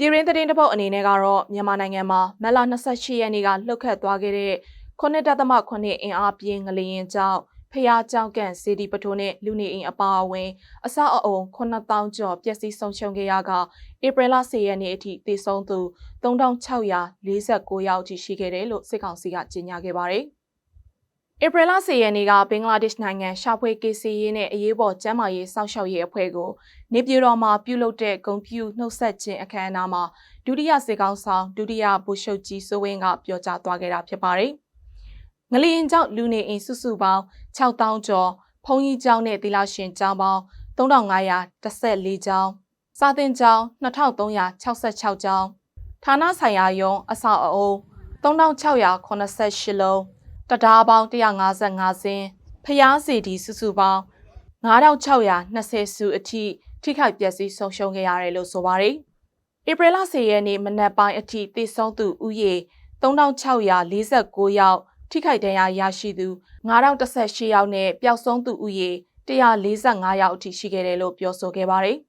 ပြည်ရင်းသတင်းတစ်ပုတ်အနေနဲ့ကတော့မြန်မာနိုင်ငံမှာမက်လာ28ရက်နေ့ကလှုပ်ခတ်သွားခဲ့တဲ့9.8အင်အားပြင်းငလျင်ကြောင့်ဖျားကြောင်ကန်စီဒီပထိုးနဲ့လူနေအိမ်အပါအဝင် အဆောက်အအုံ9000ကျော်ပျက်စီးဆုံးရှုံးခဲ့ရကဧပြီလ10ရက်နေ့အထိတည်ဆုံးသူ3649ယောက်အထိရှိခဲ့တယ်လို့စစ်ကောင်စီကကြေညာခဲ့ပါတယ်။ ဧပြီလ10ရက်နေ့ကဘင်္ဂလားဒေ့ရှ်နိုင်ငံရှာဖွေကေစီရေးနဲ့အရေးပေါ်ကျန်းမာရေးစောင့်ရှောက်ရေးအဖွဲ့ကိုနေပြည်တော်မှာပြုလုပ်တဲ့ဂုံပြူနှုတ်ဆက်ခြင်းအခမ်းအနားမှာဒုတိယစေကောင်းဆောင်ဒုတိယဗိုလ်ချုပ်ကြီးစိုးဝင်းကပြောကြားသွားခဲ့တာဖြစ်ပါတယ်။ငလျင်ကြောင့်လူနေအိမ်စုစုပေါင်း6000ကျော်ဖုံကြီးကျောင်းနဲ့သီလရှင်ကျောင်းပေါင်း3514ကျောင်းစာသင်ကျောင်း2366ကျောင်းဌာနဆိုင်ရာယုံအဆောက်အအုံ3688လုံး တရားပေါင်း155စင်းဖျားစီဒီစုစုပေါင်း9620စုအထိထိခိုက်ပျက်စီးဆုံးရှုံးခဲ့ရတယ်လို့ဆိုပါတယ်။ဧပြီလ10ရက်နေ့မနက်ပိုင်းအထိတည်ဆုံးသူဥယေ3649ယောက်ထိခိုက်ဒဏ်ရာရရှိသူ9018ယောက်နဲ့ပျောက်ဆုံးသူဥယေ145ယောက်အထိရှိခဲ့တယ်လို့ပြောဆိုခဲ့ပါတယ်။